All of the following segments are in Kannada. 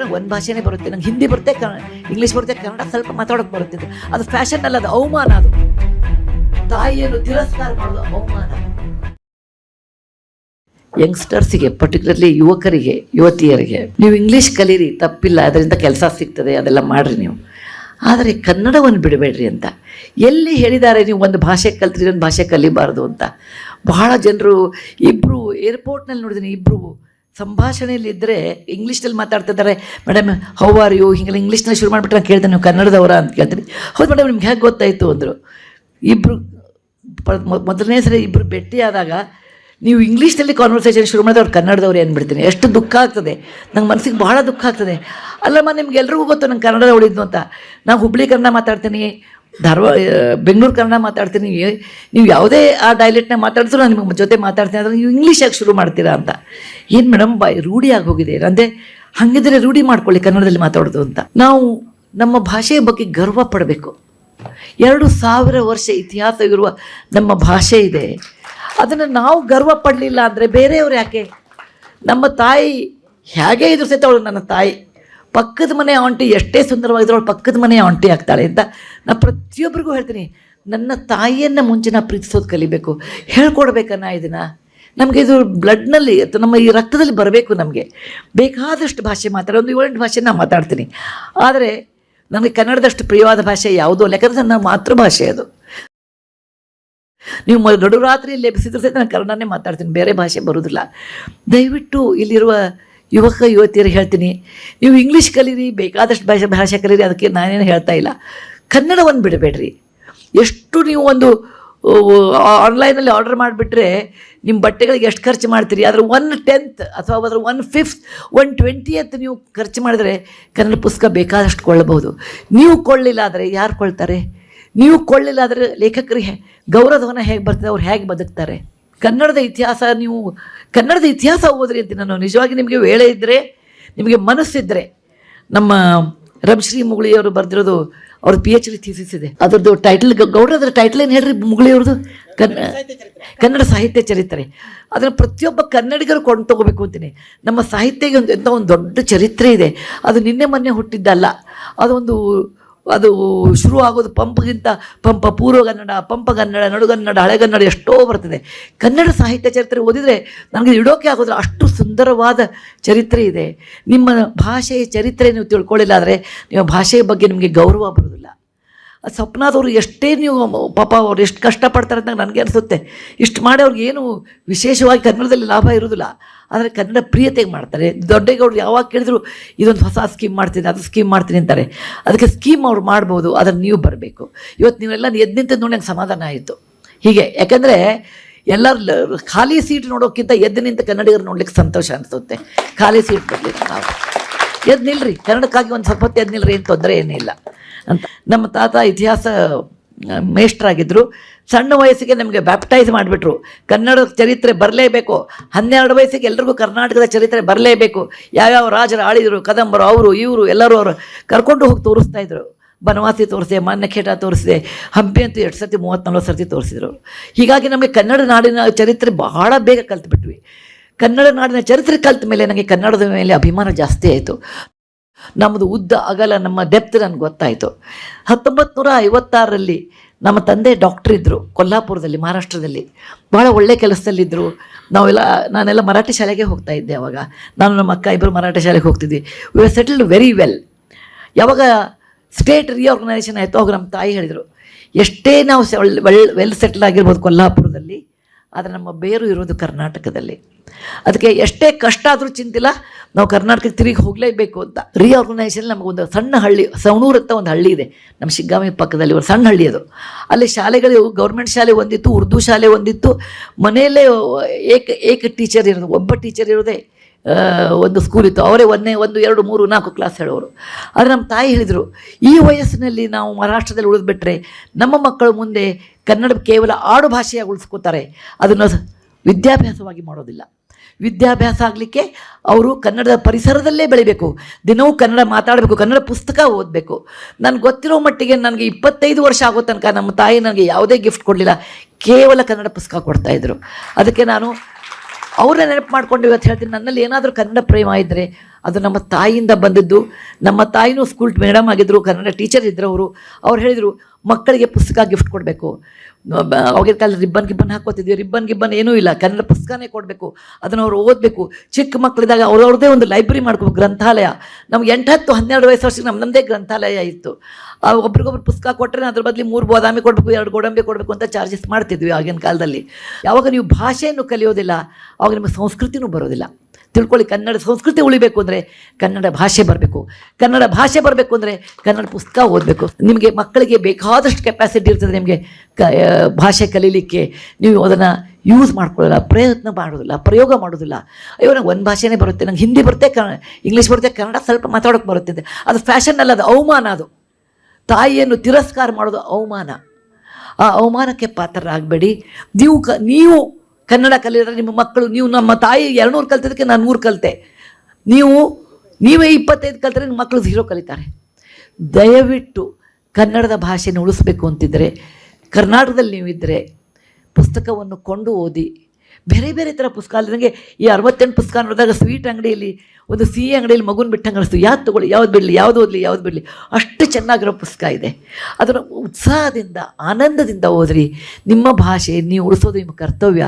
ನಂಗೆ ಒಂದು ಭಾಷೆನೇ ಬರುತ್ತೆ. ನಂಗೆ ಹಿಂದಿ ಬರುತ್ತೆ, ಕನ್ನಡ ಇಂಗ್ಲೀಷ್ ಬರುತ್ತೆ, ಕನ್ನಡ ಸ್ವಲ್ಪ ಮಾತಾಡೋಕೆ ಬರುತ್ತೆ ಅದು ಫ್ಯಾಷನ್ ಅಲ್ಲ, ಅದು ಅವಮಾನ ಅದು. ತಾಯಿಯನ್ನು ತಿರಸ್ಕಾರ ಮಾಡೋದು ಅವಮಾನ. ಯಂಗ್ಸ್ಟರ್ಸಿಗೆ ಪರ್ಟಿಕ್ಯುಲರ್ಲಿ ಯುವಕರಿಗೆ, ಯುವತಿಯರಿಗೆ, ನೀವು ಇಂಗ್ಲೀಷ್ ಕಲೀರಿ, ತಪ್ಪಿಲ್ಲ, ಅದರಿಂದ ಕೆಲಸ ಸಿಗ್ತದೆ, ಅದೆಲ್ಲ ಮಾಡ್ರಿ ನೀವು. ಆದರೆ ಕನ್ನಡವನ್ನು ಬಿಡಬೇಡ್ರಿ ಅಂತ. ಎಲ್ಲಿ ಹೇಳಿದ್ದಾರೆ ನೀವು ಒಂದು ಭಾಷೆ ಕಲ್ತ್ರಿ ಒಂದು ಭಾಷೆ ಕಲಿಬಾರ್ದು ಅಂತ. ಬಹಳ ಜನರು ಇಬ್ಬರು ಏರ್ಪೋರ್ಟ್ನಲ್ಲಿ ನೋಡಿದ್ದೀನಿ ಇಬ್ಬರು ಸಂಭಾಷಣೆಯಲ್ಲಿ ಇದ್ದರೆ ಮಾತಾಡ್ತಾ ಇದ್ದಾರೆ ಮೇಡಮ್ ಹೌ ಆರ್ ಯು ಹಿಂಗೆ ಇಂಗ್ಲೀಷ್ನಲ್ಲಿ ಶುರು ಮಾಡಿಬಿಟ್ರೆ ನಾನು ಕೇಳ್ತೇನೆ, ನೀವು ಕನ್ನಡದವರ? ಅಂತ ಕೇಳ್ತೀನಿ. ಹೌದು ಮೇಡಮ್, ನಿಮ್ಗೆ ಹೇಗೆ ಗೊತ್ತಾಯಿತು ಅಂದರು ಇಬ್ಬರು ಮೊದಲನೇ ಸರಿ ಇಬ್ಬರು ಭೇಟಿಯಾದಾಗ ನೀವು ಇಂಗ್ಲೀಷ್ನಲ್ಲಿ ಕಾನ್ವರ್ಸೇಷನ್ ಶುರು ಮಾಡಿದ್ರೆ ಅವ್ರು ಕನ್ನಡದವ್ರು ಅಂದ್ಬಿಡ್ತೀನಿ. ಎಷ್ಟು ದುಃಖ ಆಗ್ತದೆ. ನಂಗೆ ಮನಸ್ಸಿಗೆ ಬಹಳ ದುಃಖ ಆಗ್ತದೆ. ಅಲ್ಲಮ್ಮ ನಿಮ್ಗೆ ಎಲ್ರಿಗೂ ಗೊತ್ತು, ನಂಗೆ ಕನ್ನಡ ಉಳಿದ್ನು ಅಂತ. ನಾನು ಹುಬ್ಳಿ ಕನ್ನಡ ಮಾತಾಡ್ತೀನಿ ಧಾರವಾಡ ಬೆಂಗಳೂರು ಕನ್ನಡ ಮಾತಾಡ್ತೀನಿ, ನೀವು ಯಾವುದೇ ಆ ಡೈಲೆಕ್ಟ್ನ ಮಾತಾಡಿದ್ರು ನಾನು ನಿಮ್ಮ ಜೊತೆ ಮಾತಾಡ್ತೀನಿ, ಆದರೆ ನೀವು ಇಂಗ್ಲೀಷಾಗಿ ಶುರು ಮಾಡ್ತೀರಾ ಅಂತ. ಏನು ಮೇಡಮ್ ಬಾಯ್ ರೂಢಿ ಆಗಿ ಹೋಗಿದೆ ಅಂದರೆ ಹಾಗಿದ್ರೆ ರೂಢಿ ಮಾಡ್ಕೊಳ್ಳಿ ಕನ್ನಡದಲ್ಲಿ ಮಾತಾಡೋದು ಅಂತ. ನಾವು ನಮ್ಮ ಭಾಷೆಯ ಬಗ್ಗೆ ಗರ್ವ ಪಡಬೇಕು. ಎರಡು ಸಾವಿರ ವರ್ಷ ಇತಿಹಾಸವಿರುವ ನಮ್ಮ ಭಾಷೆ ಇದೆ. ಅದನ್ನು ನಾವು ಗರ್ವ ಪಡಲಿಲ್ಲ ಅಂದರೆ ಬೇರೆಯವ್ರು ಯಾಕೆ? ನಮ್ಮ ತಾಯಿ ಹೇಗೆ ಇದ್ರು ನನ್ನ ತಾಯಿ? ಪಕ್ಕದ ಮನೆ ಆಂಟಿ ಎಷ್ಟೇ ಸುಂದರವಾಗಿದ್ರು ಅವಳು ಪಕ್ಕದ ಮನೆ ಆಂಟಿ ಆಗ್ತಾಳೆ ಅಂತ ನಾನು ಪ್ರತಿಯೊಬ್ಬರಿಗೂ ಹೇಳ್ತೀನಿ, ನನ್ನ ತಾಯಿಯನ್ನು ಮುಂಚೆ ನಾವು ಪ್ರೀತಿಸೋದು ಕಲಿಬೇಕು ಹೇಳ್ಕೊಡ್ಬೇಕನ್ನ ಇದನ್ನು. ನಮಗೆ ಇದು ಬ್ಲಡ್ನಲ್ಲಿ ಅಥವಾ ನಮ್ಮ ಈ ರಕ್ತದಲ್ಲಿ ಬರಬೇಕು ನಮಗೆ. ಬೇಕಾದಷ್ಟು ಭಾಷೆ ಮಾತಾಡೋ ಒಂದು ಏಳೆಂಟು ಭಾಷೆ ನಾನು ಮಾತಾಡ್ತೀನಿ. ಆದರೆ ನನಗೆ ಕನ್ನಡದಷ್ಟು ಪ್ರಿಯವಾದ ಭಾಷೆ ಯಾವುದು ಅಲ್ಲ, ಯಾಕಂದರೆ ನನ್ನ ಮಾತೃಭಾಷೆ ಅದು. ನೀವು ನಡುರಾತ್ರಿಯಲ್ಲಿ ಎಬ್ಬಿಸಿದ್ರು ಸಹಿತ ನಾನು ಕನ್ನಡನೇ ಮಾತಾಡ್ತೀನಿ, ಬೇರೆ ಭಾಷೆ ಬರೋದಿಲ್ಲ. ದಯವಿಟ್ಟು ಇಲ್ಲಿರುವ ಯುವಕ, ಯುವತಿಯರು ಹೇಳ್ತೀನಿ. ನೀವು ಇಂಗ್ಲೀಷ್ ಕಲೀರಿ, ಬೇಕಾದಷ್ಟು ಭಾಷೆ ಭಾಷೆ ಕಲೀರಿ, ಅದಕ್ಕೆ ನಾನೇನು ಹೇಳ್ತಾ ಇಲ್ಲ. ಕನ್ನಡವನ್ನು ಬಿಡಬೇಡ್ರಿ. ಎಷ್ಟು ನೀವು ಒಂದು ಆನ್ಲೈನಲ್ಲಿ ಆರ್ಡರ್ ಮಾಡಿಬಿಟ್ರೆ ನಿಮ್ಮ ಬಟ್ಟೆಗಳಿಗೆ ಎಷ್ಟು ಖರ್ಚು ಮಾಡ್ತೀರಿ? ಅದರ ಒನ್ ಟೆಂತ್ ಅಥವಾ ಅದರ ಒನ್ ಫಿಫ್ತ್ ಒನ್ ಟ್ವೆಂಟಿಯತ್ ನೀವು ಖರ್ಚು ಮಾಡಿದರೆ ಕನ್ನಡ ಪುಸ್ತಕ ಬೇಕಾದಷ್ಟು ಕೊಳ್ಳಬಹುದು. ನೀವು ಕೊಳ್ಳಿಲ್ಲ ಆದರೆ ಯಾರು ಕೊಳ್ತಾರೆ ನೀವು ಕೊಳ್ಳಿಲ್ಲ ಆದರೆ ಲೇಖಕರಿಗೆ ಗೌರವಧನ ಹೇಗೆ ಬರ್ತದೆ? ಅವ್ರು ಹೇಗೆ ಬದುಕ್ತಾರೆ? ಕನ್ನಡದ ಇತಿಹಾಸ, ನೀವು ಕನ್ನಡದ ಇತಿಹಾಸ ಓದ್ರಿ ಅಂತ ನಾನು. ನಿಜವಾಗಿ ನಿಮಗೆ ವೇಳೆ ಇದ್ದರೆ ನಿಮಗೆ ಮನಸ್ಸಿದ್ರೆ, ನಮ್ಮ ರಮಶ್ರೀ ಮುಗುಳಿಯವರು ಬರೆದಿರೋದು ಅವ್ರ ಪಿ ಎಚ್ ಡಿ ಥೀಸಿಸ್ ಇದೆ. ಅದರದ್ದು ಟೈಟಲ್ ಗೌಡ್ರದ್ರ ಟೈಟಲ್ ಏನು ಹೇಳ್ರಿ ಮುಗುಳಿಯವ್ರದ್ದು ಕನ್ನ ಕನ್ನಡ ಸಾಹಿತ್ಯ ಚರಿತ್ರೆ. ಅದನ್ನು ಪ್ರತಿಯೊಬ್ಬ ಕನ್ನಡಿಗರು ಕೊಂಡು ತಗೋಬೇಕು ಅಂತೀನಿ. ನಮ್ಮ ಸಾಹಿತ್ಯಕ್ಕೆ ಒಂದು ಎಂಥ ಒಂದು ದೊಡ್ಡ ಚರಿತ್ರೆ ಇದೆ. ಅದು ನಿನ್ನೆ ಮೊನ್ನೆ ಹುಟ್ಟಿದ್ದಲ್ಲ. ಅದೊಂದು ಅದು ಶುರು ಆಗೋದು ಪಂಪ್ಗಿಂತ ಪಂಪ ಪೂರ್ವಗನ್ನಡ ಪಂಪಗನ್ನಡ ನಡುಗನ್ನಡ ಹಳೆಗನ್ನಡ ಎಷ್ಟೋ ಬರ್ತದೆ. ಕನ್ನಡ ಸಾಹಿತ್ಯ ಚರಿತ್ರೆ ಓದಿದರೆ ನನಗೆ ಇಡೋಕೆ ಆಗೋದಿಲ್ಲ. ಅಷ್ಟು ಸುಂದರವಾದ ಚರಿತ್ರೆ ಇದೆ. ನಿಮ್ಮ ಭಾಷೆಯ ಚರಿತ್ರೆ ನೀವು ತಿಳ್ಕೊಳ್ಳಿಲ್ಲ ಆದರೆ ನಿಮ್ಮ ಭಾಷೆಯ ಬಗ್ಗೆ ನಿಮಗೆ ಗೌರವ ಆ ಸ್ವಪ್ನದವ್ರು ಎಷ್ಟೇ ನೀವು ಪಾಪ ಅವ್ರು ಎಷ್ಟು ಕಷ್ಟಪಡ್ತಾರೆ ಅಂತ ನನಗೆ ಅನಿಸುತ್ತೆ. ಇಷ್ಟು ಮಾಡಿ ಅವ್ರಿಗೆ ಏನು ವಿಶೇಷವಾಗಿ ಕನ್ನಡದಲ್ಲಿ ಲಾಭ ಇರೋದಿಲ್ಲ. ಆದರೆ ಕನ್ನಡ ಪ್ರಿಯತೆಗೆ ಮಾಡ್ತಾರೆ. ದೊಡ್ಡಗೌಡರು ಯಾವಾಗ ಕೇಳಿದ್ರು, ಇದೊಂದು ಹೊಸ ಸ್ಕೀಮ್ ಮಾಡ್ತೀನಿ, ಅದು ಸ್ಕೀಮ್ ಮಾಡ್ತೀನಿ ಅಂತಾರೆ. ಅದಕ್ಕೆ ಸ್ಕೀಮ್ ಅವ್ರು ಮಾಡ್ಬೋದು, ಅದನ್ನು ನೀವು ಬರಬೇಕು. ಇವತ್ತು ನೀವೆಲ್ಲ ಎದ್ದು ನಿಂತದ್ದು ನೋಡಿ ನಂಗೆ ಸಮಾಧಾನ ಆಯಿತು. ಹೀಗೆ. ಯಾಕಂದರೆ ಎಲ್ಲರೂ ಖಾಲಿ ಸೀಟ್ ನೋಡೋಕ್ಕಿಂತ ಎದ್ದು ನಿಂತ ಕನ್ನಡಿಗರು ನೋಡ್ಲಿಕ್ಕೆ ಸಂತೋಷ ಅನಿಸುತ್ತೆ. ಖಾಲಿ ಸೀಟ್ ಬರಲಿಲ್ಲ ನಾವು. ಎದ್ದು ನಿಲ್ರಿ ಕನ್ನಡಕ್ಕಾಗಿ ಒಂದು ಸ್ವಲ್ಪ ಹೊತ್ತು ಎದ್ ನಿಲ್ರಿ ಏನು ತೊಂದರೆ ಏನಿಲ್ಲ. ಅಂತ. ನಮ್ಮ ತಾತ ಇತಿಹಾಸ ಮೇಷ್ಟ್ರಾಗಿದ್ದರು ಸಣ್ಣ ವಯಸ್ಸಿಗೆ ನಮಗೆ ಬ್ಯಾಪ್ಟೈಸ್ ಮಾಡಿಬಿಟ್ರು. ಕನ್ನಡ ಚರಿತ್ರೆ ಬರಲೇಬೇಕು. ಹನ್ನೆರಡು ವಯಸ್ಸಿಗೆ ಎಲ್ರಿಗೂ ಕರ್ನಾಟಕದ ಚರಿತ್ರೆ ಬರಲೇಬೇಕು. ಯಾವ್ಯಾವ ರಾಜರು ಆಳಿದರು, ಕದಂಬರು, ಅವರು, ಇವರು, ಎಲ್ಲರೂ ಅವರು ಕರ್ಕೊಂಡು ಹೋಗಿ ತೋರಿಸ್ತಾ ಇದ್ರು. ಬನವಾಸಿ ತೋರಿಸಿದೆ ಮಾನ್ಯಖೇಟ ತೋರಿಸಿದೆ, ಹಂಪಿ ಅಂತೂ ಎರಡು ಸರ್ತಿ ಮೂವತ್ತು ನಲ್ವತ್ತು ಸರ್ತಿ ತೋರಿಸಿದ್ರು. ಹೀಗಾಗಿ ನಮಗೆ ಕನ್ನಡ ನಾಡಿನ ಚರಿತ್ರೆ ಬಹಳ ಬೇಗ ಕಲ್ತ್ಬಿಟ್ವಿ. ಕನ್ನಡ ನಾಡಿನ ಚರಿತ್ರೆ ಕಲ್ತ ಮೇಲೆ ನನಗೆ ಕನ್ನಡದ ಮೇಲೆ ಅಭಿಮಾನ ಜಾಸ್ತಿ ಆಯಿತು. ನಮ್ಮದು ಉದ್ದ, ಅಗಲ, ನಮ್ಮ ಡೆಪ್ತ್ ನನಗೆ ಗೊತ್ತಾಯಿತು. ಹತ್ತೊಂಬತ್ತು ನೂರ ಐವತ್ತಾರರಲ್ಲಿ ನಮ್ಮ ತಂದೆ ಡಾಕ್ಟ್ರ್ ಇದ್ದರು ಕೊಲ್ಲಾಪುರದಲ್ಲಿ, ಮಹಾರಾಷ್ಟ್ರದಲ್ಲಿ. ಭಾಳ ಒಳ್ಳೆ ಕೆಲಸದಲ್ಲಿದ್ದರು ನಾವೆಲ್ಲ, ನಾನೆಲ್ಲ ಮರಾಠಿ ಶಾಲೆಗೆ ಹೋಗ್ತಾ ಇದ್ದೆ ಅವಾಗ. ನಾನು ನಮ್ಮ ಅಕ್ಕ ಇಬ್ಬರು ಮರಾಠಿ ಶಾಲೆಗೆ ಹೋಗ್ತಿದ್ವಿ. We are settled very well ಯಾವಾಗ ಸ್ಟೇಟ್ ರಿಆರ್ಗನೈಸೇಷನ್ ಆಯಿತು, ಅವಾಗ ನಮ್ಮ ತಾಯಿ ಹೇಳಿದರು, ಎಷ್ಟೇ ನಾವು ವೆಲ್ ವೆಲ್ ಸೆಟ್ಲ್ ಆಗಿರ್ಬೋದು ಕೊಲ್ಹಾಪುರದಲ್ಲಿ ಆದರೆ ನಮ್ಮ ಬೇರು ಇರೋದು ಕರ್ನಾಟಕದಲ್ಲಿ. ಅದಕ್ಕೆ ಎಷ್ಟೇ ಕಷ್ಟ ಆದರೂ ಚಿಂತಿಲ್ಲ, ನಾವು ಕರ್ನಾಟಕಕ್ಕೆ ತಿರುಗಿ ಹೋಗಲೇಬೇಕು ಅಂತ. ರಿಆರ್ಗನೈಸೇಷನ್ ನಮಗೊಂದು ಸಣ್ಣ ಹಳ್ಳಿ ಸವಣೂರು ಅಂತ ಒಂದು ಹಳ್ಳಿ ಇದೆ. ನಮ್ಮ ಶಿಗ್ಗಾಮಿ ಪಕ್ಕದಲ್ಲಿ ಒಂದು ಸಣ್ಣ ಹಳ್ಳಿ ಅದು. ಅಲ್ಲಿ ಶಾಲೆಗಳು ಗೌರ್ಮೆಂಟ್ ಶಾಲೆ ಒಂದಿತ್ತು, ಉರ್ದು ಶಾಲೆ ಒಂದಿತ್ತು. ಮನೆಯಲ್ಲೇ ಏಕ ಏಕ ಟೀಚರ್ ಇರೋದು, ಒಬ್ಬ ಟೀಚರ್ ಇರೋದೇ ಒಂದು ಸ್ಕೂಲ್ ಇತ್ತು. ಅವರೇ ಒಂದೇ ಒಂದು, ಎರಡು, ಮೂರು, ನಾಲ್ಕು ಕ್ಲಾಸ್ ಹೇಳೋರು. ಆದರೆ ನಮ್ಮ ತಾಯಿ ಹೇಳಿದರು, ಈ ವಯಸ್ಸಿನಲ್ಲಿ ನಾವು ಮಹಾರಾಷ್ಟ್ರದಲ್ಲಿ ಉಳಿದ್ಬಿಟ್ರೆ ನಮ್ಮ ಮಕ್ಕಳು ಮುಂದೆ ಕನ್ನಡ ಕೇವಲ ಆಡು ಭಾಷೆಯಾಗಿ ಉಳಿಸ್ಕೋತಾರೆ. ಅದನ್ನು ವಿದ್ಯಾಭ್ಯಾಸವಾಗಿ ಮಾಡೋದಿಲ್ಲ. ವಿದ್ಯಾಭ್ಯಾಸ ಆಗಲಿಕ್ಕೆ ಅವರು ಕನ್ನಡದ ಪರಿಸರದಲ್ಲೇ ಬೆಳಿಬೇಕು. ದಿನವೂ ಕನ್ನಡ ಮಾತಾಡಬೇಕು, ಕನ್ನಡ ಪುಸ್ತಕ ಓದಬೇಕು. ನನಗೆ ಗೊತ್ತಿರೋ ಮಟ್ಟಿಗೆ ನನಗೆ ಇಪ್ಪತ್ತೈದು ವರ್ಷ ಆಗೋ ತನಕ ನಮ್ಮ ತಾಯಿ ನನಗೆ ಯಾವುದೇ ಗಿಫ್ಟ್ ಕೊಡಲಿಲ್ಲ. ಕೇವಲ ಕನ್ನಡ ಪುಸ್ತಕ ಕೊಡ್ತಾಯಿದ್ರು ಅದಕ್ಕೆ ನಾನು ಅವ್ರನ್ನ ನೆನಪು ಮಾಡ್ಕೊಂಡು ಇವತ್ತು ಹೇಳ್ತೀನಿ. ನನ್ನಲ್ಲಿ ಏನಾದರೂ ಕನ್ನಡ ಪ್ರೇಮ ಇದ್ದರೆ ಅದು ನಮ್ಮ ತಾಯಿಯಿಂದ ಬಂದದ್ದು. ನಮ್ಮ ತಾಯಿನೂ ಸ್ಕೂಲ್ ಮೇಡಮ್ ಆಗಿದ್ದರು ಕನ್ನಡ ಟೀಚರ್ ಇದ್ದರು ಅವರು. ಅವ್ರು ಹೇಳಿದರು, ಮಕ್ಕಳಿಗೆ ಪುಸ್ತಕ ಗಿಫ್ಟ್ ಕೊಡಬೇಕು. ಅವಾಗಿನ ಕಾಲ ರಿಬ್ಬನ್ ಗಿಬ್ಬನ್ ಹಾಕೋತಿದ್ವಿ ರಿಬ್ಬನ್ ಗಿಬ್ಬನ್ ಏನೂ ಇಲ್ಲ. ಕನ್ನಡ ಪುಸ್ತಕನೇ ಕೊಡಬೇಕು. ಅದನ್ನು ಅವ್ರು ಓದಬೇಕು. ಚಿಕ್ಕ ಮಕ್ಕಳಿದ್ದಾಗ ಅವ್ರವ್ರದ್ದೇ ಒಂದು ಲೈಬ್ರರಿ ಮಾಡ್ಕೋಬೇಕು, ಗ್ರಂಥಾಲಯ. ನಮ್ಗೆ ಎಂಟು ಹತ್ತು ಹನ್ನೆರಡು ವಯಸ್ಸು ವರ್ಷಕ್ಕೆ ನಮ್ಮ ನಮ್ಮದೇ ಗ್ರಂಥಾಲಯ ಇತ್ತು. ಒಬ್ರಿಗೊಬ್ರು ಪುಸ್ತಕ ಕೊಟ್ಟರೆ ಅದ್ರ ಬದಲಿ ಮೂರು ಬಾದಾಮಿ ಕೊಡಬೇಕು, ಎರಡು ಗೋಡಂಬಿ ಕೊಡಬೇಕು ಅಂತ ಚಾರ್ಜಸ್ ಮಾಡ್ತಿದ್ವಿ ಆಗಿನ ಕಾಲದಲ್ಲಿ. ಯಾವಾಗ ನೀವು ಭಾಷೆಯನ್ನು ಕಲಿಯೋದಿಲ್ಲ ಆವಾಗ ನಿಮಗೆ ಸಂಸ್ಕೃತಿನೂ ಬರೋದಿಲ್ಲ. ತಿಳ್ಕೊಳ್ಳಿ, ಕನ್ನಡ ಸಂಸ್ಕೃತಿ ಉಳಿಬೇಕು ಅಂದರೆ ಕನ್ನಡ ಭಾಷೆ ಬರಬೇಕು. ಕನ್ನಡ ಭಾಷೆ ಬರಬೇಕು ಅಂದರೆ ಕನ್ನಡ ಪುಸ್ತಕ ಓದಬೇಕು. ನಿಮಗೆ ಮಕ್ಕಳಿಗೆ ಬೇಕಾದಷ್ಟು ಕೆಪಾಸಿಟಿ ಇರ್ತದೆ ನಿಮಗೆ ಕ ಭಾಷೆ ಕಲೀಲಿಕ್ಕೆ. ನೀವು ಅದನ್ನು ಯೂಸ್ ಮಾಡ್ಕೊಳ್ಳಲ್ಲ, ಪ್ರಯತ್ನ ಮಾಡೋದಿಲ್ಲ, ಪ್ರಯೋಗ ಮಾಡೋದಿಲ್ಲ. ಅಯ್ಯೋ, ನಂಗೆ ಒಂದು ಭಾಷೆನೇ ಬರುತ್ತೆ, ನಂಗೆ ಹಿಂದಿ ಬರುತ್ತೆ ಕನ್ನಡ ಇಂಗ್ಲೀಷ್ ಬರುತ್ತೆ, ಕನ್ನಡ ಸ್ವಲ್ಪ ಮಾತಾಡೋಕ್ಕೆ ಬರುತ್ತೆ ಅಂತ. ಅದು ಫ್ಯಾಷನ್ ಅಲ್ಲ, ಅದು ಅವಮಾನ ಅದು. ತಾಯಿಯನ್ನು ತಿರಸ್ಕಾರ ಮಾಡೋದು ಅವಮಾನ. ಆ ಅವಮಾನಕ್ಕೆ ಪಾತ್ರರಾಗಬೇಡಿ. ನೀವು ಕ, ನೀವು ಕನ್ನಡ ಕಲಿಯೋದ್ರೆ ನಿಮ್ಮ ಮಕ್ಕಳು, ನೀವು ನಮ್ಮ ತಾಯಿ ಎರಡುನೂರು ಕಲ್ತಿದ್ದಕ್ಕೆ ನಾನು ನೂರು ಕಲಿತೆ. ನೀವು, ನೀವೇ ಇಪ್ಪತ್ತೈದು ಕಲ್ತರೆ ನಿಮ್ಮ ಮಕ್ಕಳು ಝೀರೋ ಕಲಿತಾರೆ. ದಯವಿಟ್ಟು ಕನ್ನಡದ ಭಾಷೆನ ಉಳಿಸ್ಬೇಕು ಅಂತಿದ್ದರೆ ಕರ್ನಾಟಕದಲ್ಲಿ ನೀವಿದ್ದರೆ ಪುಸ್ತಕವನ್ನು ಕೊಂಡು ಓದಿ ಬೇರೆ ಬೇರೆ ಥರ ಪುಸ್ತಕ. ಅಲ್ಲಿ ನನಗೆ ಈ ಅರವತ್ತೆಂಟು ಪುಸ್ತಕ ನೋಡಿದಾಗ ಸ್ವೀಟ್ ಅಂಗಡಿಯಲ್ಲಿ, ಒಂದು ಸಿಹಿ ಅಂಗಡಿಯಲ್ಲಿ ಮಗುನ ಬಿಟ್ಟಂಗೆ ಅನಿಸ್ತು ಯಾವ್ದು ತೊಗೊಳ್ಳಿ, ಯಾವ್ದು ಬಿಡಲಿ, ಯಾವ್ದು ಓದಲಿ, ಯಾವ್ದು ಬಿಡಲಿ. ಅಷ್ಟು ಚೆನ್ನಾಗಿರೋ ಪುಸ್ತಕ ಇದೆ. ಅದರ ಉತ್ಸಾಹದಿಂದ, ಆನಂದದಿಂದ ಓದ್ರಿ. ನಿಮ್ಮ ಭಾಷೆ, ನೀವು ಉಳಿಸೋದು ನಿಮ್ಮ ಕರ್ತವ್ಯ.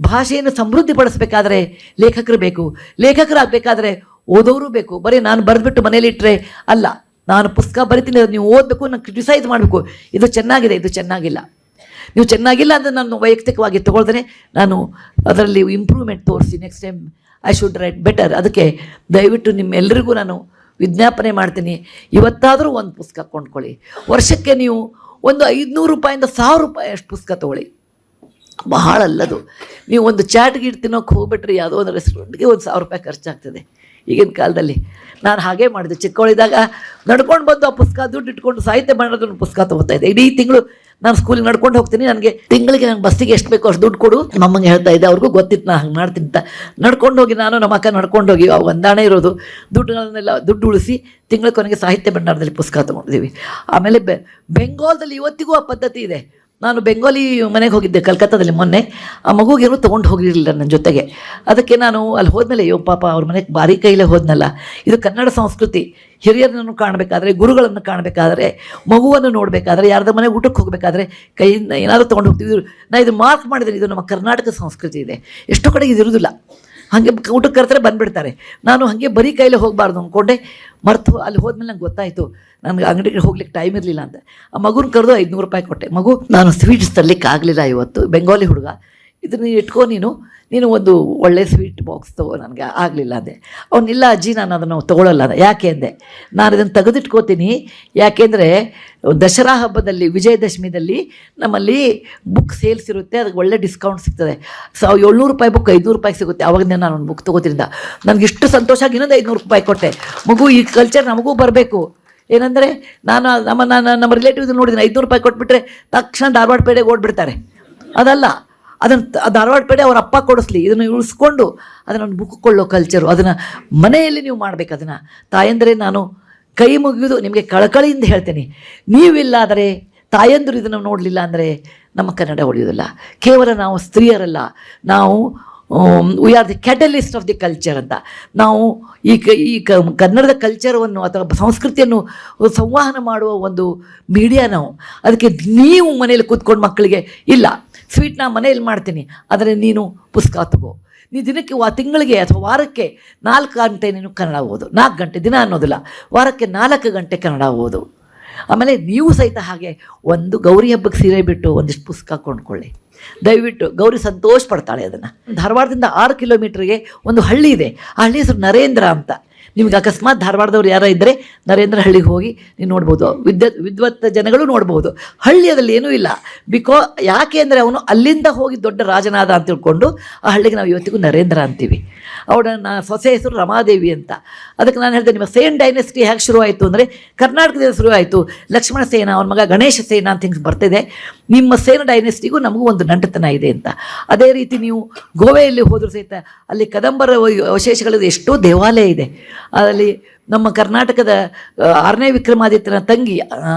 ಭಾಷೆಯನ್ನು ಸಮೃದ್ಧಿಪಡಿಸ್ಬೇಕಾದ್ರೆ ಲೇಖಕರು ಬೇಕು. ಲೇಖಕರಾಗಬೇಕಾದ್ರೆ ಓದೋರು ಬೇಕು. ಬರೀ ನಾನು ಬರೆದ್ಬಿಟ್ಟು ಮನೇಲಿ ಇಟ್ಟರೆ ಅಲ್ಲ. ನಾನು ಪುಸ್ತಕ ಬರಿತೀನಿ ನೀವು ಓದಬೇಕು ನಾನು ಕ್ರಿಟಿಸೈಸ್ ಮಾಡಬೇಕು. ಇದು ಚೆನ್ನಾಗಿದೆ, ಇದು ಚೆನ್ನಾಗಿಲ್ಲ. ನೀವು ಚೆನ್ನಾಗಿಲ್ಲ ಅಂದರೆ ನಾನು ವೈಯಕ್ತಿಕವಾಗಿ ತಗೊಳ್ದೇ ನಾನು ಅದರಲ್ಲಿ ಇಂಪ್ರೂವ್ಮೆಂಟ್ ತೋರಿಸಿ next time I should write better ಅದಕ್ಕೆ ದಯವಿಟ್ಟು ನಿಮ್ಮೆಲ್ಲರಿಗೂ ನಾನು ವಿಜ್ಞಾಪನೆ ಮಾಡ್ತೀನಿ. ಇವತ್ತಾದರೂ ಒಂದು ಪುಸ್ತಕ ಕೊಂಡ್ಕೊಳ್ಳಿ. ವರ್ಷಕ್ಕೆ ನೀವು ಒಂದು ಐದುನೂರು ರೂಪಾಯಿಂದ ಸಾವಿರ ರೂಪಾಯಿ ಅಷ್ಟು ಪುಸ್ತಕ ತೊಗೊಳ್ಳಿ. ಬಹಳ ಅಲ್ಲದು. ನೀವು ಒಂದು ಚಾಟ್ ಗೀಟ್ ತಿನ್ನೋಕೆ ಹೋಗ್ಬಿಟ್ರೆ ಯಾವುದೋ ಒಂದು ರೆಸ್ಟೋರೆಂಟ್ಗೆ ಒಂದು ಸಾವಿರ ರೂಪಾಯಿ ಖರ್ಚಾಗ್ತದೆ. ಈಗಿನ ಕಾಲದಲ್ಲಿ ನಾನು ಹಾಗೆ ಮಾಡಿದೆ. ಚಿಕ್ಕವಳಿದಾಗ ನಡ್ಕೊಂಡು ಬಂದು ಆ ಪುಸ್ತಕ ದುಡ್ಡು ಇಟ್ಕೊಂಡು ಸಾಹಿತ್ಯ ಮಾಡೋದನ್ನು ಪುಸ್ತಕ ತೊಗೋತಾ ಇದ್ದೆ. ಇಡೀ ತಿಂಗಳು ನಾನು ಸ್ಕೂಲಿಗೆ ನಡ್ಕೊಂಡು ಹೋಗ್ತೀನಿ, ನನಗೆ ತಿಂಗಳಿಗೆ ನಾನು ಬಸ್ಸಿಗೆ ಎಷ್ಟು ಬೇಕೋ ಅಷ್ಟು ದುಡ್ಡು ಕೊಡು. ನಮ್ಮಂಗೆ ಹೇಳ್ತಾ ಇದ್ದೆ, ಅವ್ರಿಗೂ ಗೊತ್ತಿತ್ತು ನಾನು ಹಂಗೆ ಮಾಡ್ತೀನಿ ಅಂತ. ನಡ್ಕೊಂಡು ಹೋಗಿ ನಾನು, ನಮ್ಮ ಅಕ್ಕ ನಡ್ಕೊಂಡು ಹೋಗಿ ಅವು ಒಂದಾಣೆ ಇರೋದು. ದುಡ್ಡುಗಳನ್ನೆಲ್ಲ ದುಡ್ಡು ಉಳಿಸಿ ತಿಂಗಳ ಕೊನೆಗೆ ಸಾಹಿತ್ಯ ಭಂಡಾರದಲ್ಲಿ ಪುಸ್ತಕ ತೊಗೊಂಡಿದ್ದೀವಿ. ಆಮೇಲೆ ಬೆಂಗಾಲ್ದಲ್ಲಿ ಇವತ್ತಿಗೂ ಆ ಪದ್ಧತಿ ಇದೆ. ನಾನು ಬೆಂಗಾಲಿ ಮನೆಗೆ ಹೋಗಿದ್ದೆ ಕಲ್ಕತ್ತಾದಲ್ಲಿ ಮೊನ್ನೆ. ಆ ಮಗುಗೇನು ತೊಗೊಂಡು ಹೋಗಿರಲಿಲ್ಲ ನನ್ನ ಜೊತೆಗೆ. ಅದಕ್ಕೆ ನಾನು ಅಲ್ಲಿ ಹೋದ್ಮೇಲೆ, ಅಯ್ಯೋ ಪಾಪ ಅವ್ರ ಮನೆಗೆ ಬಾರಿ ಕೈಲೇ ಹೋದ್ನಲ್ಲ. ಇದು ಕನ್ನಡ ಸಂಸ್ಕೃತಿ. ಹಿರಿಯರನ್ನು ಕಾಣಬೇಕಾದ್ರೆ, ಗುರುಗಳನ್ನು ಕಾಣಬೇಕಾದ್ರೆ, ಮಗುವನ್ನು ನೋಡಬೇಕಾದ್ರೆ, ಯಾರ್ದ ಮನೆ ಊಟಕ್ಕೆ ಹೋಗಬೇಕಾದ್ರೆ ಕೈಯಿಂದ ಏನಾದರೂ ತೊಗೊಂಡು ಹೋಗ್ತಿದ್ರು. ನಾ ಇದು ಮಾರ್ಕ್ ಮಾಡಿದರೆ ಇದು ನಮ್ಮ ಕರ್ನಾಟಕ ಸಂಸ್ಕೃತಿ ಇದೆ. ಎಷ್ಟೋ ಕಡೆ ಇದು ಇರುವುದಿಲ್ಲ ಹಾಗೆ ಊಟಕ್ಕೆ ಕರ್ತಾರೆ ಬಂದುಬಿಡ್ತಾರೆ. ನಾನು ಹಾಗೆ ಬರೀ ಕೈಲೇ ಹೋಗಬಾರ್ದು ಅಂದ್ಕೊಂಡೆ ಮರ್ತು ಅಲ್ಲಿ ಹೋದ್ಮೇಲೆ ನಂಗೆ ಗೊತ್ತಾಯಿತು. ನನಗೆ ಅಂಗಡಿಗೆ ಹೋಗ್ಲಿಕ್ಕೆ ಟೈಮ್ ಇರಲಿಲ್ಲ ಅಂತ. ಆ ಮಗುನ ಕರೆದು ಐದುನೂರು ರೂಪಾಯಿ ಕೊಟ್ಟೆ. ಮಗು, ನಾನು ಸ್ವೀಟ್ಸ್ ತರಲಿಕ್ಕೆ ಆಗಲಿಲ್ಲ ಇವತ್ತು. ಬೆಂಗಾಲಿ ಹುಡುಗ. ಇದನ್ನ ನೀನು ಇಟ್ಕೊ ನೀನು. ನೀನು ಒಂದು ಒಳ್ಳೆ ಸ್ವೀಟ್ ಬಾಕ್ಸ್ ತಗೋ, ನನಗೆ ಆಗಲಿಲ್ಲ ಅಂದೆ. ಅವನಿಲ್ಲ, ಅಜ್ಜಿ, ನಾನು ಅದನ್ನು ತಗೊಳ್ಳಲ್ಲ ಯಾಕೆ ಅಂದೆ? ನಾನು ಇದನ್ನು ತೆಗೆದಿಟ್ಕೋತೀನಿ. ಯಾಕೆಂದರೆ ದಸರಾ ಹಬ್ಬದಲ್ಲಿ, ವಿಜಯದಶಮಿದಲ್ಲಿ ನಮ್ಮಲ್ಲಿ ಬುಕ್ ಸೇಲ್ಸ್ ಇರುತ್ತೆ. ಅದಕ್ಕೆ ಒಳ್ಳೆ ಡಿಸ್ಕೌಂಟ್ ಸಿಗ್ತದೆ. ಸಾವಿರ ಏಳ್ನೂರು ರೂಪಾಯಿ ಬುಕ್ ಐದುನೂರು ರೂಪಾಯಿ ಸಿಗುತ್ತೆ. ಅವಾಗಿಂದ ನಾನು ಒಂದು ಬುಕ್ ತೊಗೋತಿರಿಂದ ನನಗೆ ಇಷ್ಟು ಸಂತೋಷ ಆಗಿ ಇನ್ನೊಂದು ಐದುನೂರು ರೂಪಾಯಿ ಕೊಟ್ಟೆ. ಮಗು, ಈ ಕಲ್ಚರ್ ನಮಗೂ ಬರಬೇಕು. ಏನಂದರೆ, ನಾನು, ನಮ್ಮ ನಾನು ನಮ್ಮ ರಿಲೇಟಿವ್ಸ್ ನೋಡಿದ್ದೀನಿ. ಐದುನೂರು ರೂಪಾಯಿ ಕೊಟ್ಬಿಟ್ರೆ ತಕ್ಷಣ ಧಾರವಾಡ ಪೇಡೆಗೆ ಓಡ್ಬಿಡ್ತಾರೆ. ಅದಲ್ಲ. ಅದನ್ನು ಧಾರವಾಡ ಪೇಡೆ ಅವ್ರ ಅಪ್ಪ ಕೊಡಿಸ್ಲಿ. ಇದನ್ನು ಉಳಿಸ್ಕೊಂಡು ಅದನ್ನು ಮುಕ್ಕೊಳ್ಳೋ ಕಲ್ಚರು ಅದನ್ನು ಮನೆಯಲ್ಲಿ ನೀವು ಮಾಡಬೇಕು ಅದನ್ನು. ತಾಯಂದರೆ ನಾನು ಕೈ ಮುಗಿದು ನಿಮಗೆ ಕಳಕಳಿಯಿಂದ ಹೇಳ್ತೇನೆ. ನೀವಿಲ್ಲಾದರೆ ತಾಯಂದರು ಇದನ್ನು ನೋಡಲಿಲ್ಲ ಅಂದರೆ ನಮ್ಮ ಕನ್ನಡ ಉಳಿಯೋದಿಲ್ಲ ಕೇವಲ ನಾವು ಸ್ತ್ರೀಯರಲ್ಲ. ನಾವು we are the catalyst of the culture ಅಂತ. ನಾವು ಈ ಕ, ಈ ಕನ್ನಡದ ಕಲ್ಚರವನ್ನು ಅಥವಾ ಸಂಸ್ಕೃತಿಯನ್ನು ಸಂವಹನ ಮಾಡುವ ಒಂದು ಮೀಡಿಯಾ ನಾವು. ಅದಕ್ಕೆ ನೀವು ಮನೇಲಿ ಕೂತ್ಕೊಂಡು ಮಕ್ಕಳಿಗೆ ಇಲ್ಲ. ಸ್ವೀಟ್ ಮನೆಯಲ್ಲಿ ಮಾಡ್ತೀನಿ. ಆದರೆ ನೀನು ಪುಸ್ತಕ ತಗೋ. ನೀ ದಿನಕ್ಕೆ ವಾ ತಿಂಗಳಿಗೆ ಅಥವಾ ವಾರಕ್ಕೆ ನಾಲ್ಕು ಗಂಟೆ ನೀನು ಕನ್ನಡ ಓದು. ನಾಲ್ಕು ಗಂಟೆ ದಿನ ಅನ್ನೋದಿಲ್ಲ. ವಾರಕ್ಕೆ ನಾಲ್ಕು ಗಂಟೆ ಕನ್ನಡ ಓದು. ಆಮೇಲೆ ನೀವು ಸಹಿತ ಹಾಗೆ ಒಂದು ಗೌರಿ ಹಬ್ಬಕ್ಕೆ ಸೀರೆ ಬಿಟ್ಟು ಒಂದಿಷ್ಟು ಪುಸ್ತಕ ಕೊಂಡ್ಕೊಳ್ಳಿ. ದಯವಿಟ್ಟು ಗೌರಿ ಸಂತೋಷ ಪಡ್ತಾಳೆ ಅದನ್ನು. ಧಾರವಾಡದಿಂದ ಆರು ಕಿಲೋಮೀಟ್ರಿಗೆ ಒಂದು ಹಳ್ಳಿ ಇದೆ. ಆ ಹಳ್ಳಿ ಹೆಸರು ನರೇಂದ್ರ ಅಂತ. ನಿಮ್ಗೆ ಅಕಸ್ಮಾತ್ ಧಾರವಾಡದವ್ರು ಯಾರ ಇದ್ದರೆ ನರೇಂದ್ರ ಹಳ್ಳಿಗೆ ಹೋಗಿ ನೀವು ನೋಡ್ಬೋದು. ವಿದ್ವತ್ ವಿದ್ವತ್ ಜನಗಳು ನೋಡ್ಬೋದು. ಹಳ್ಳಿಯಲ್ಲಿ ಏನೂ ಇಲ್ಲ. ಬಿಕಾ ಯಾಕೆ ಅಂದರೆ ಅವನು ಅಲ್ಲಿಂದ ಹೋಗಿ ದೊಡ್ಡ ರಾಜನಾದ ಅಂತ ತಿಳ್ಕೊಂಡು ಆ ಹಳ್ಳಿಗೆ ನಾವು ಇವತ್ತಿಗೂ ನರೇಂದ್ರ ಅಂತೀವಿ. ಅವಳ ನಾ ಸೊಸೆ ಹೆಸರು ರಮಾದೇವಿ ಅಂತ. ಅದಕ್ಕೆ ನಾನು ಹೇಳಿದೆ, ನಿಮ್ಮ ಸೇನ್ ಡೈನೆಸ್ಟಿ ಹೇಗೆ ಶುರುವಾಯಿತು ಅಂದರೆ, ಕರ್ನಾಟಕದಿಂದ ಶುರುವಾಯಿತು ಲಕ್ಷ್ಮಣ ಸೇನ, ಅವನ ಮಗ ಗಣೇಶ ಸೇನಾ ಅಂತ ಹಿಂಗೆ ಬರ್ತಿದೆ. ನಿಮ್ಮ ಸೇನ ಡೈನೆಸ್ಟಿಗೂ ನಮಗೂ ಒಂದು ನಂಟತನ ಇದೆ ಅಂತ. ಅದೇ ರೀತಿ ನೀವು ಗೋವೆಯಲ್ಲಿ ಹೋದರೂ ಸಹಿತ ಅಲ್ಲಿ ಕದಂಬರ ಅವಶೇಷಗಳು ಎಷ್ಟೋ ದೇವಾಲಯ ಇದೆ. ಅಲ್ಲಿ ನಮ್ಮ ಕರ್ನಾಟಕದ ಆರನೇ ವಿಕ್ರಮಾದಿತ್ಯನ ತಂಗಿ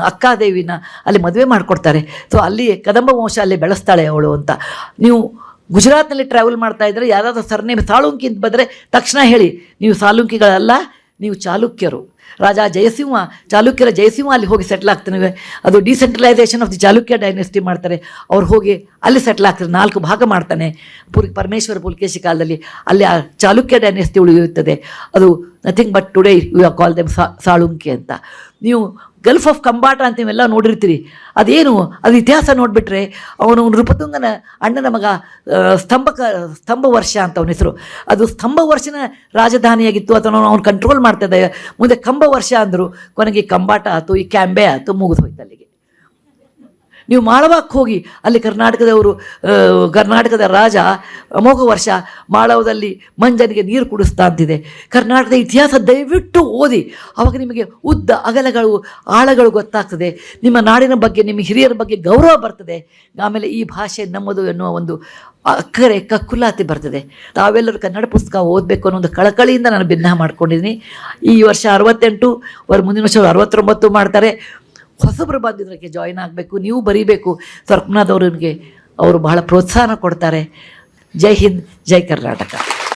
ಅಕ್ಕಾದೇವಿನ ಅಲ್ಲಿ ಮದುವೆ ಮಾಡಿಕೊಡ್ತಾರೆ. ಸೊ ಅಲ್ಲಿ ಕದಂಬ ವಂಶ ಅಲ್ಲಿ ಬೆಳೆಸ್ತಾಳೆ ಅವಳು ಅಂತ. ನೀವು ಗುಜರಾತ್ನಲ್ಲಿ ಟ್ರಾವೆಲ್ ಮಾಡ್ತಾ ಇದ್ದರೆ ಯಾರಾದರೂ ಸರ್ನೇಮ್ ಸಾಳುಂಕಿ ಅಂತ ಬಂದರೆ ತಕ್ಷಣ ಹೇಳಿ, ನೀವು ಸಾಲುಂಕಿಗಳಲ್ಲ, ನೀವು ಚಾಲುಕ್ಯರು. ರಾಜ ಜಯಸಿಂಹ, ಚಾಲುಕ್ಯರ ಜಯಸಿಂಹ ಅಲ್ಲಿ ಹೋಗಿ ಸೆಟ್ಲ್ ಆಗ್ತಾನೆ ಅದು decentralisation of the Chalukya dynasty ಮಾಡ್ತಾರೆ. ಅವ್ರು ಹೋಗಿ ಅಲ್ಲಿ ಸೆಟ್ಲ್ ಆಗ್ತಾರೆ, ನಾಲ್ಕು ಭಾಗ ಮಾಡ್ತಾನೆ. ಪುರಿ, ಪರಮೇಶ್ವರ ಪುಲ್ಕೇಶಿ ಕಾಲದಲ್ಲಿ ಅಲ್ಲಿ ಆ ಚಾಲುಕ್ಯ ಡೈನೆಸ್ಟಿ ಉಳಿಯುತ್ತದೆ. ಅದು nothing but today you are call them Salunki ಅಂತ. ನೀವು ಗಲ್ಫ್ ಆಫ್ ಕಂಬಾಟ ಅಂತ ನೀವೆಲ್ಲ ನೋಡಿರ್ತೀರಿ. ಅದೇನು, ಅದು ಇತಿಹಾಸ ನೋಡಿಬಿಟ್ರೆ, ಅವನು ನೃಪತುಂಗನ ಅಣ್ಣನ ಮಗ ಸ್ತಂಭಕ ಸ್ತಂಭ ವರ್ಷ ಅಂತ ಅವನ ಹೆಸರು. ಅದು ಸ್ತಂಭ ವರ್ಷನ ರಾಜಧಾನಿಯಾಗಿತ್ತು ಅಥವಾ ಅವ್ನು ಕಂಟ್ರೋಲ್ ಮಾಡ್ತಾ ಇದ್ದ ಮುಂದೆ ಕಂಬ ವರ್ಷ ಅಂದರು. ಕೊನೆಗೆ ಕಂಬಾಟ ಆಯಿತು ಈ ಕ್ಯಾಂಬೆ ಆಯಿತು ಮುಗಿದು ಹೋಯ್ತು ಅಲ್ಲಿಗೆ. ನೀವು ಮಾಳವಕ್ಕೆ ಹೋಗಿ ಅಲ್ಲಿ ಕರ್ನಾಟಕದವರು ಕರ್ನಾಟಕದ ರಾಜ ಅಮೋಘ ವರ್ಷ ಮಾಳವದಲ್ಲಿ ಮಂಜನಿಗೆ ನೀರು ಕುಡಿಸ್ತಾ ಅಂತಿದೆ. ಕರ್ನಾಟಕದ ಇತಿಹಾಸ ದಯವಿಟ್ಟು ಓದಿ. ಅವಾಗ ನಿಮಗೆ ಉದ್ದ ಅಗಲಗಳು, ಆಳಗಳು ಗೊತ್ತಾಗ್ತದೆ. ನಿಮ್ಮ ನಾಡಿನ ಬಗ್ಗೆ, ನಿಮ್ಮ ಹಿರಿಯರ ಬಗ್ಗೆ ಗೌರವ ಬರ್ತದೆ. ಆಮೇಲೆ ಈ ಭಾಷೆ ನಮ್ಮದು ಎನ್ನುವ ಒಂದು ಅಕ್ಕರೆ, ಕಕ್ಕುಲಾತಿ ಬರ್ತದೆ. ತಾವೆಲ್ಲರೂ ಕನ್ನಡ ಪುಸ್ತಕ ಓದಬೇಕು ಅನ್ನೋ ಒಂದು ಕಳಕಳಿಯಿಂದ ನಾನು ಭಿನ್ನ ಮಾಡ್ಕೊಂಡಿದ್ದೀನಿ. ಈ ವರ್ಷ ಅರವತ್ತೆಂಟು, ಅವ್ರ ಮುಂದಿನ ವರ್ಷ ಅರವತ್ತೊಂಬತ್ತು ಮಾಡ್ತಾರೆ. ಹೊಸಬರು ಬಂದಿದ್ದಕ್ಕೆ ಜಾಯಿನ್ ಆಗಬೇಕು, ನೀವು ಬರೀಬೇಕು. ಸ್ವರ್ಪನಾಥ್ ಅವರು ನಿಮಗೆ ಅವರು ಬಹಳ ಪ್ರೋತ್ಸಾಹ ಕೊಡ್ತಾರೆ. ಜೈ ಹಿಂದ್, ಜೈ ಕರ್ನಾಟಕ.